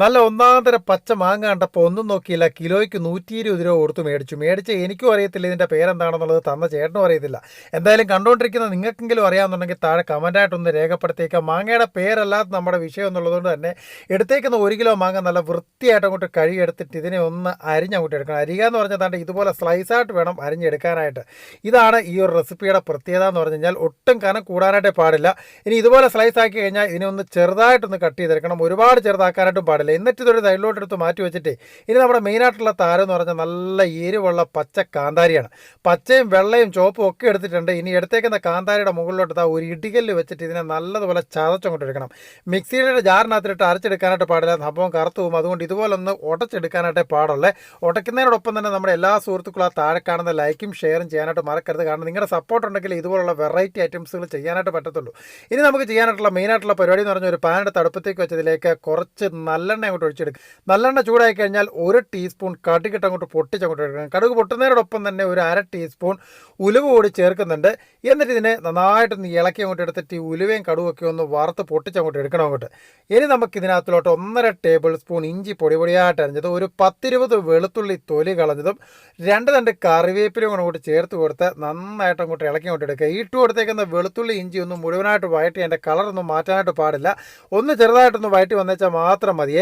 നല്ല ഒന്നാന്തര പച്ച മാങ്ങ കണ്ടപ്പോൾ ഒന്നും നോക്കിയില്ല. കിലോയ്ക്ക് നൂറ്റി ഇരുപത് രൂപ കൊടുത്ത് മേടിച്ചു. മേടിച്ച് എനിക്കും അറിയത്തില്ല ഇതിന്റെ പേരെന്താണെന്നുള്ളത്. തന്ന ചേട്ടനും അറിയത്തില്ല. എന്തായാലും കണ്ടുകൊണ്ടിരിക്കുന്ന നിങ്ങൾക്കെങ്കിലും അറിയാമെന്നുണ്ടെങ്കിൽ താഴെ കമന്റായിട്ടൊന്ന് രേഖപ്പെടുത്തിയേക്കാം. മാങ്ങയുടെ പേരല്ലാത്ത നമ്മുടെ വിഷയം എന്നുള്ളതുകൊണ്ട് തന്നെ എടുത്തേക്കുന്ന ഒരു കിലോ മാങ്ങ നല്ല വൃത്തിയായിട്ട് അങ്ങോട്ട് കഴുകിയെടുത്തിട്ട് ഇതിനെ ഒന്ന് അരിഞ്ഞങ്ങോട്ട് എടുക്കണം അരിക എന്ന് പറഞ്ഞാൽ താണ്ട് ഇതുപോലെ സ്ലൈസായിട്ട് വേണം അരിഞ്ഞെടുക്കാനായിട്ട്. ഇതാണ് ഈ ഒരു റെസിപ്പിയുടെ പ്രത്യേകത എന്ന് പറഞ്ഞു കഴിഞ്ഞാൽ ഒട്ടും കനം കൂടാനായിട്ടേ പാടില്ല. ഇനി ഇതുപോലെ സ്ലൈസ് ആക്കി കഴിഞ്ഞാൽ ഇതിനെ ഒന്ന് ചെറുതായിട്ടൊന്ന് കട്ട് ചെയ്തെടുക്കണം. ഒരുപാട് ചെറുതാക്കാനായിട്ടും പാടില്ല. എന്നിട്ട് ഇതൊരു തൈലോട്ടെടുത്ത് മാറ്റി വെച്ചിട്ട് ഇനി നമ്മുടെ മെയിനായിട്ടുള്ള താരം എന്ന് പറഞ്ഞാൽ നല്ല എരിവുള്ള പച്ച കാന്താരിയാണ്. പച്ചയും വെള്ളയും ചുവപ്പും ഒക്കെ എടുത്തിട്ടുണ്ട്. ഇനി എടുത്തേക്കുന്ന കാന്താരിയുടെ മുകളിലോട്ട് ഒരു ഇടികല്ല് വെച്ചിട്ട് ഇതിനെ നല്ലതുപോലെ ചതച്ചങ്ങോട്ട് എടുക്കണം. മിക്സിയുടെ ജാറിനകത്തിട്ട് അരച്ചെടുക്കാനായിട്ട് പാടില്ല. സംഭവം കറുത്തു പോകും. അതുകൊണ്ട് ഇതുപോലെ ഒന്ന് ഉടച്ചെടുക്കാനായിട്ടേ പാടുള്ളേ. ഉടയ്ക്കുന്നതിനോടൊപ്പം തന്നെ നമ്മുടെ എല്ലാ സുഹൃത്തുക്കളും ആ താഴെ കാണുന്ന ലൈക്കും ഷെയറും ചെയ്യാനായിട്ട് മറക്കരുത്. കാരണം നിങ്ങളുടെ സപ്പോർട്ട് ഉണ്ടെങ്കിൽ ഇതുപോലുള്ള വെറൈറ്റി ഐറ്റംസുകൾ ചെയ്യാനായിട്ട് പറ്റത്തുള്ളൂ. ഇനി നമുക്ക് ചെയ്യാനായിട്ടുള്ള മെയിനായിട്ടുള്ള പരിപാടി എന്ന് പറഞ്ഞാൽ ഒരു പാനെടുത്ത് അടുപ്പത്തേക്ക് വെച്ചതിലേക്ക് കുറച്ച് നല്ലെണ്ണ അങ്ങോട്ട് ഒഴിച്ചെടുക്കും നല്ലെണ്ണ ചൂടായി കഴിഞ്ഞാൽ ഒരു ടീസ്പൂൺ കടുകിട്ട് അങ്ങോട്ട് പൊട്ടിച്ചങ്ങോട്ട് എടുക്കണം കടുക് പൊട്ടുന്നതിനോടൊപ്പം തന്നെ ഒരു അര ടീസ്പൂൺ ഉലുവ കൂടി ചേർക്കുന്നുണ്ട്. എന്നിട്ട് ഇതിനെ നന്നായിട്ടൊന്ന് ഇളക്കി അങ്ങോട്ട് എടുത്തിട്ട് ഈ ഉലുവയും കടുവൊക്കെ ഒന്ന് വറുത്ത് പൊട്ടിച്ചങ്ങോട്ട് എടുക്കണം അങ്ങോട്ട്. ഇനി നമുക്ക് ഇതിനകത്തിലോട്ട് ഒന്നര ടേബിൾ സ്പൂൺ ഇഞ്ചി പൊടി പൊടിയായിട്ട് അരിഞ്ഞത് ഒരു പത്തിരുപത് വെളുത്തുള്ളി തൊലി കളഞ്ഞതും രണ്ട് രണ്ട് കറിവേപ്പിലും അങ്ങോട്ട് ചേർത്ത് കൊടുത്ത് നന്നായിട്ട് അങ്ങോട്ട് ഇളക്കി അങ്ങോട്ട് എടുക്കുക. ഇട്ട് കൊടുത്തേക്കുന്ന വെളുത്തുള്ളി ഇഞ്ചി ഒന്നും മുഴുവനായിട്ട് വഴറ്റി അതിന്റെ കളറൊന്നും മാറ്റാനായിട്ട് പാടില്ല. ഒന്ന് ചെറുതായിട്ടൊന്ന് വഴറ്റി വന്നേച്ചാൽ മാത്രം മതിയേ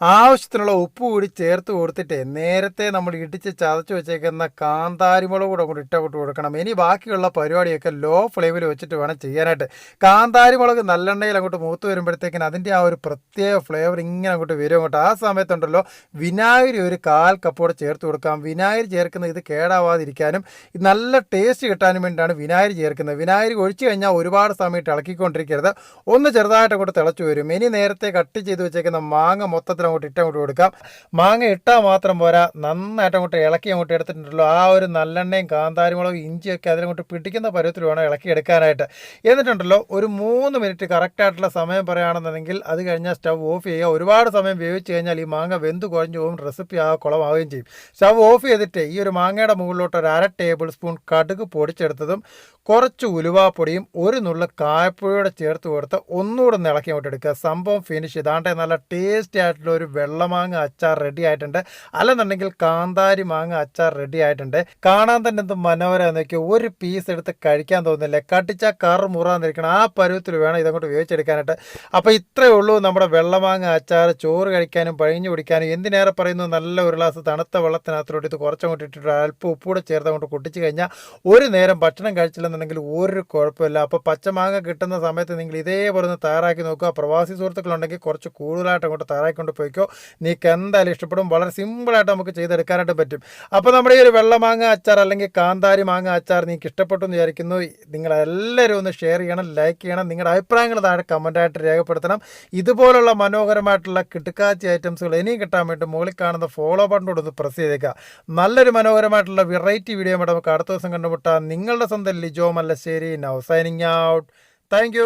ആവശ്യത്തിനുള്ള ഉപ്പ് കൂടി ചേർത്ത് കൊടുത്തിട്ട് നേരത്തെ നമ്മൾ ഇടിച്ച് ചതച്ച് വെച്ചേക്കുന്ന കാന്താരിമുളക് കൂടെ കൂടി ഇട്ടങ്ങോട്ട് കൊടുക്കണം. ഇനി ബാക്കിയുള്ള പരിപാടിയൊക്കെ ലോ ഫ്ലെയിമിൽ വെച്ചിട്ട് വേണം ചെയ്യാനായിട്ട്. കാന്താരിമുളക് നല്ലെണ്ണയിൽ അങ്ങോട്ട് മൂത്ത് വരുമ്പോഴത്തേക്കിന് അതിന്റെ ആ ഒരു പ്രത്യേക ഫ്ലേവർ ഇങ്ങനെ അങ്ങോട്ട് വരും അങ്ങോട്ട്. ആ സമയത്തുണ്ടല്ലോ വിനാഗിരി ഒരു കാൽ കപ്പോടെ ചേർത്ത് കൊടുക്കാം. വിനാഗിരി ചേർക്കുന്നത് ഇത് കേടാവാതിരിക്കാനും നല്ല ടേസ്റ്റ് കിട്ടാനും വേണ്ടിയാണ് വിനാഗിരി ചേർക്കുന്നത്. വിനാഗിരി ഒഴിച്ച് കഴിഞ്ഞാൽ ഒരുപാട് സമയത്ത് ഇളക്കിക്കൊണ്ടിരിക്കരുത്. ഒന്ന് ചെറുതായിട്ട് അങ്ങോട്ട് തിളച്ചു വരും. ഇനി നേരത്തെ കട്ട് ചെയ്ത് വെച്ചേക്കുന്ന മാങ്ങ മൊത്തത്തിൽ അങ്ങോട്ട് ഇട്ടങ്ങോട്ട് കൊടുക്കാം. മാങ്ങ ഇട്ടാൽ മാത്രം പോരാ. നന്നായിട്ട് അങ്ങോട്ട് ഇളക്കി അങ്ങോട്ട് എടുത്തിട്ടുണ്ടല്ലോ. ആ ഒരു നല്ലെണ്ണയും കാന്താരിമുളകും ഇഞ്ചിയൊക്കെ അതിലങ്ങോട്ട് പിടിക്കുന്ന പരുവത്തിൽ വേണം ഇളക്കി എടുക്കാനായിട്ട്. എന്നിട്ടുണ്ടല്ലോ ഒരു മൂന്ന് മിനിറ്റ് കറക്റ്റായിട്ടുള്ള സമയം പറയുകയാണെന്നുണ്ടെങ്കിൽ അത് കഴിഞ്ഞാൽ സ്റ്റവ് ഓഫ് ചെയ്യുക. ഒരുപാട് സമയം വേവിച്ച് കഴിഞ്ഞാൽ ഈ മാങ്ങ വെന്ത് കുഴഞ്ഞു പോകും റെസിപ്പി ആ കുളമാവുകയും ചെയ്യും. സ്റ്റവ് ഓഫ് ചെയ്തിട്ട് ഈ ഒരു മാങ്ങയുടെ മുകളിലോട്ട് ഒരു അര ടേബിൾ സ്പൂൺ കടുക് പൊടിച്ചെടുത്തതും കുറച്ച് ഉലുവാപ്പൊടിയും ഒരു നുള്ള കായപ്പൊടിയോടെ ചേർത്ത് കൊടുത്ത് ഒന്നുകൂടെ ഇളക്കി അങ്ങോട്ട് എടുക്കുക. സംഭവം ഫിനിഷ് ചെയ്താണ്ട് നല്ല ടേസ്റ്റി ആയിട്ടുള്ള ഒരു വെള്ളമാങ്ങ അച്ചാർ റെഡി ആയിട്ടുണ്ട്. അല്ലെന്നുണ്ടെങ്കിൽ കാന്താരി മാങ്ങ അച്ചാർ റെഡി ആയിട്ടുണ്ട്. കാണാൻ തന്നെ എന്ത് മനോഹരം നോക്കി ഒരു പീസ് എടുത്ത് കഴിക്കാൻ തോന്നുന്നില്ല. കട്ടിച്ച കറ് മുറാന്നിരിക്കണം ആ പരുവത്തിൽ വേണം ഇതങ്ങോട്ട് വേവിച്ചെടുക്കാനായിട്ട്. അപ്പോൾ ഇത്രയേ ഉള്ളൂ നമ്മുടെ വെള്ളമാങ്ങ അച്ചാർ ചോറ് കഴിക്കാനും പഴിഞ്ഞു കുടിക്കാനും. എന്തിനേറെ പറയുന്നു? നല്ല ഒരു ഗ്ലാസ് തണുത്ത വെള്ളത്തിനകത്തോട്ട് ഇത് കുറച്ചങ്ങോട്ട് ഇട്ടിട്ട് അല്പം ഉപ്പൂടെ ചേർത്ത് അങ്ങോട്ട് കുട്ടിച്ച് കഴിഞ്ഞാൽ ഒരു നേരം ഭക്ഷണം കഴിച്ചില്ലെന്നുണ്ടെങ്കിൽ ഒരു കുഴപ്പമില്ല. അപ്പോൾ പച്ചമാങ്ങ കിട്ടുന്ന സമയത്ത് നിങ്ങൾ ഇതേപോലെ ഒന്ന് തയ്യാറാക്കി നോക്കുക. പ്രവാസി സുഹൃത്തുക്കളുണ്ടെങ്കിൽ കുറച്ച് കൂടുതലായിട്ട് അങ്ങോട്ട് തയ്യാറാക്കിക്കൊണ്ട് പോയിക്കോ. നീക്ക് എന്തായാലും ഇഷ്ടപ്പെടും. വളരെ സിമ്പിളായിട്ട് നമുക്ക് ചെയ്തെടുക്കാനായിട്ട് പറ്റും. അപ്പോൾ നമ്മുടെ ഈ ഒരു വെള്ളമാങ്ങ അച്ചാർ അല്ലെങ്കിൽ കാന്താരി മാങ്ങ അച്ചാർ നിങ്ങൾക്ക് ഇഷ്ടപ്പെട്ടു എന്ന് വിചാരിക്കുന്നു. നിങ്ങളെല്ലാവരും ഒന്ന് ഷെയർ ചെയ്യണം ലൈക്ക് ചെയ്യണം. നിങ്ങളുടെ അഭിപ്രായങ്ങൾ താഴെ കമന്റായിട്ട് രേഖപ്പെടുത്തണം. ഇതുപോലുള്ള മനോഹരമായിട്ടുള്ള കിട്ടുക്കാച്ചി ഐറ്റംസുകൾ ഇനിയും കിട്ടാൻ വേണ്ടി മുകളിൽ കാണുന്ന ഫോളോ ബട്ടൺ ഒന്ന് പ്രസ് ചെയ്തേക്കുക നല്ലൊരു മനോഹരമായിട്ടുള്ള വെറൈറ്റി വീഡിയോ നമുക്ക് അടുത്ത ദിവസം കണ്ടുമുട്ടാം. നിങ്ങളുടെ സ്വന്തം Lijo Mallassery. Now signing out thank